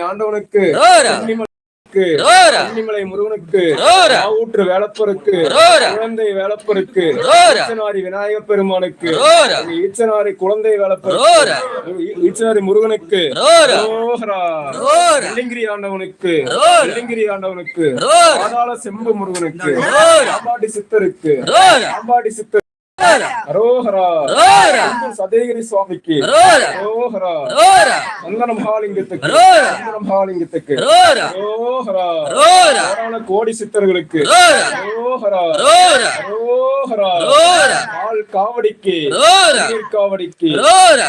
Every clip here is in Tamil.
ஆண்டவனுக்கு. கன்னிமலை முருகனுக்கு. ஊற்று வேலப்பருக்கு. குழந்தை வேலப்பருக்கு. ஈச்சனாரி விநாயக பெருமானுக்கு. ஈச்சனாரி குழந்தை வேலப்பருக்கு. ஈச்சனாரி முருகனுக்கு. வெள்ளிங்கிரி ஆண்டவனுக்கு. வெள்ளிங்கிரி ஆண்டவனுக்கு. பாதாள செம்பு முருகனுக்கு சித்தருக்கு சித்தர். சதேகிரி சுவாமிக்கு. சந்தன மகாலிங்கத்துக்கு. சந்தன மகாலிங்கத்துக்கு கோடி சித்தர்களுக்கு. காவடிக்கு. காவடிக்கு. ரோரா.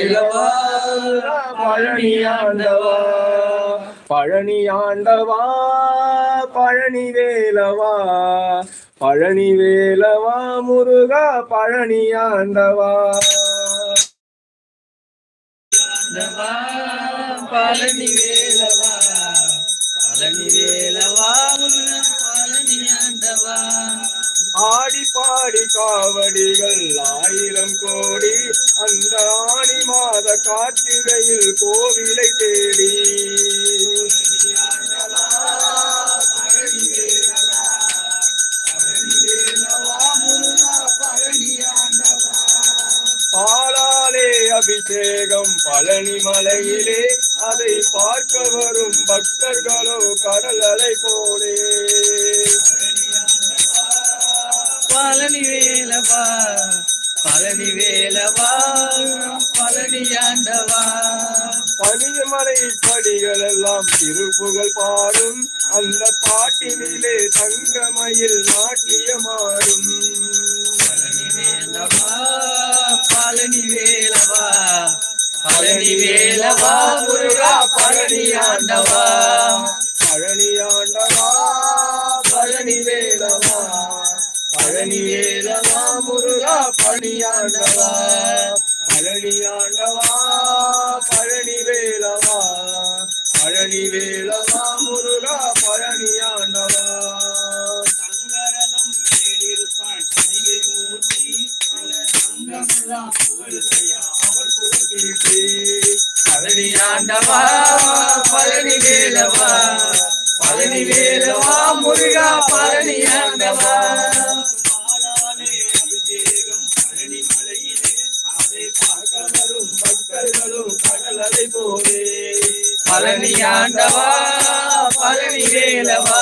வேலவா பழனி ஆண்டவா பழனி வேலவா பழனி வேலவா முருகா பழனி ஆண்டவா ஆண்டவா, பழனி வேலவா பழனி வேலவா முருகா, பழனி ஆண்டவா ஆடி பாடி காவடிகள் ஆயிரம் கோடி அந்த கார்த்திகையில் கோவிலை தேடி. பாலாலே அபிஷேகம் பழனி மலையிலே. அதை பார்க்க வரும் பக்தர்களோ கடல் அலை போலே. பழனி வேலவா பழனி வேலவா பழனி ஆண்டவா. பனிமலை படிகள் எல்லாம் திருப்புகழ் பாடும். அந்த பாட்டினிலே தங்கமயில் நாட்டியமாடும். பழனி வேலவா முருகா பழனி ஆண்டவா. சங்கரதம் மேலிருப்பாள் தனிகை மூர்த்தி. சங்கமெல்லாம் அவர் புகழ்கீர்த்தி பழனி ஆண்டவா பழனி வேலவா. பழனி வேலவா முருகா பழனி ஆண்டவா. அபிஷேகம் பழனி மலையிலே. அதை பார்க்க வரும் பக்தர்களும் கடலலை போலே. பழனி ஆண்டவா பழனி வேலவா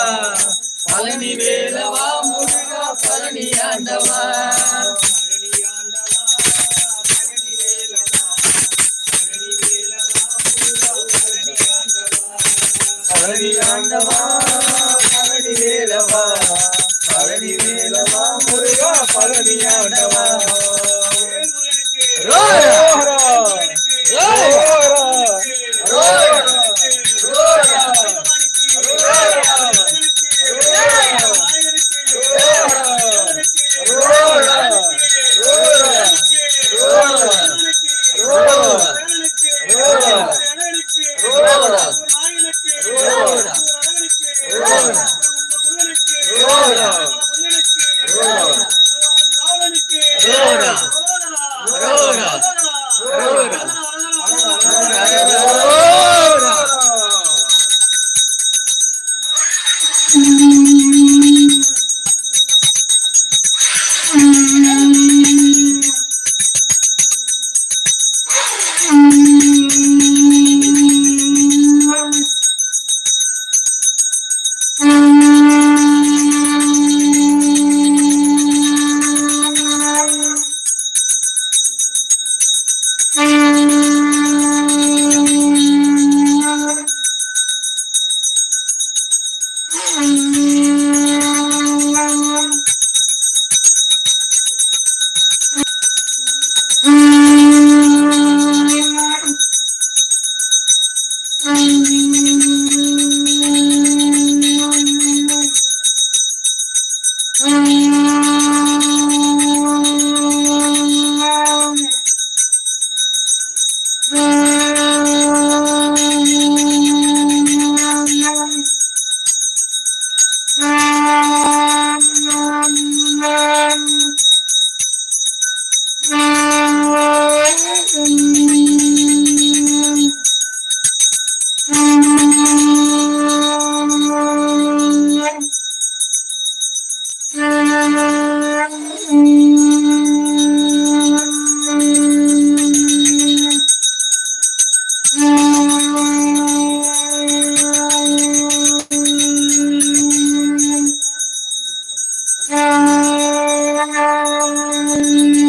பழனி வேலவா முருகா பழனி ஆண்டவா. பழனி ஆண்டவா பழனி வேலவா பழனி வேலவா முருகா பழனி ஆண்டவா. பழனி ஆண்டவா Thank you.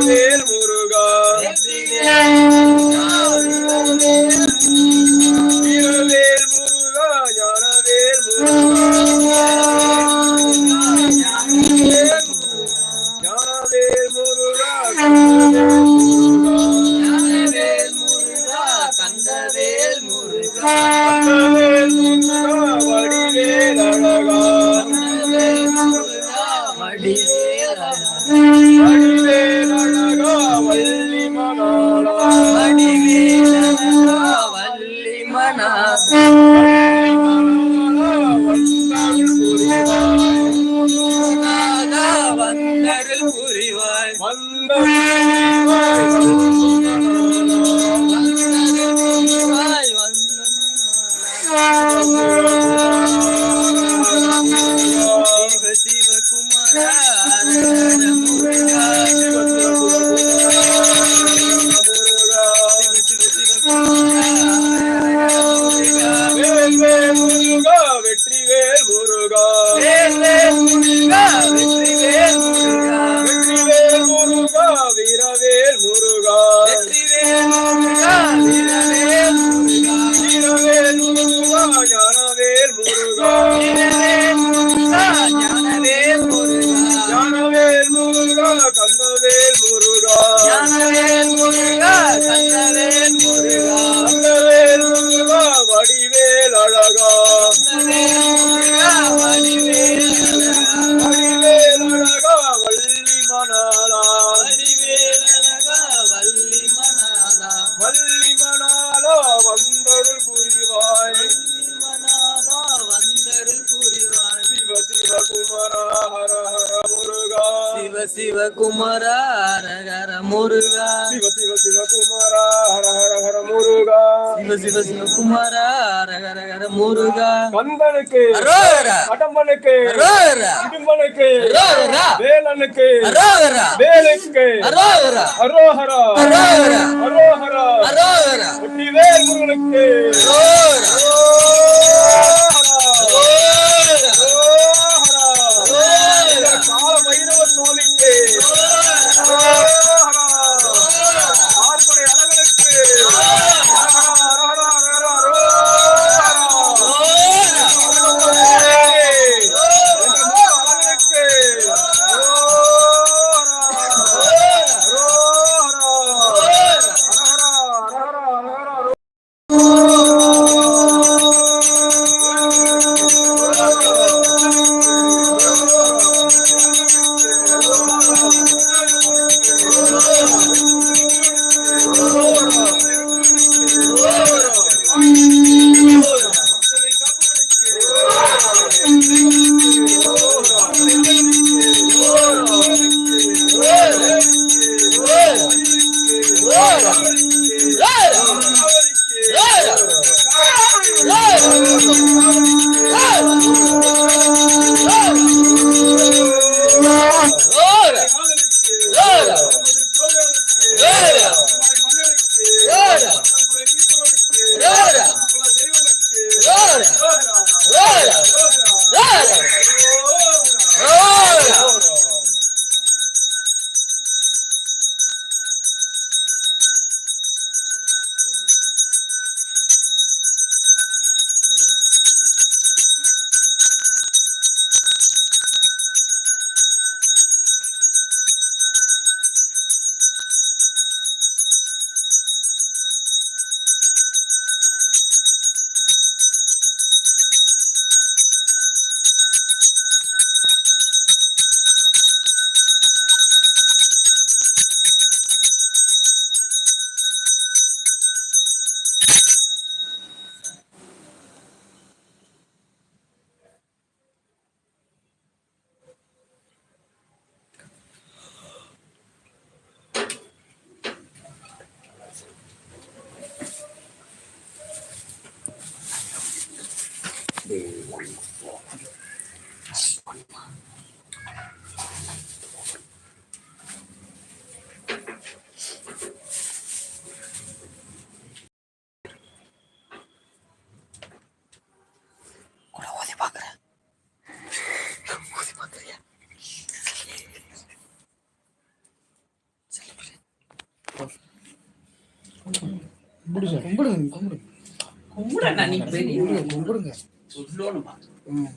சிவ சிவ சிவகுமாரா ரகர ரகர முருகா. கந்தனுக்கு கடம்பனுக்கு இடும்பனுக்கு வேலனுக்கு வேலுக்கு அரோகரா அரோகரா அரோகரா அரோகரா வெற்றிவேல் முருகனுக்கு. கும்பிடுங்க கும்பிடுங்க. கும்பிடுங்க கும்பிடுங்க கும்பிடுங்க. சொல்லணுமா? ம்.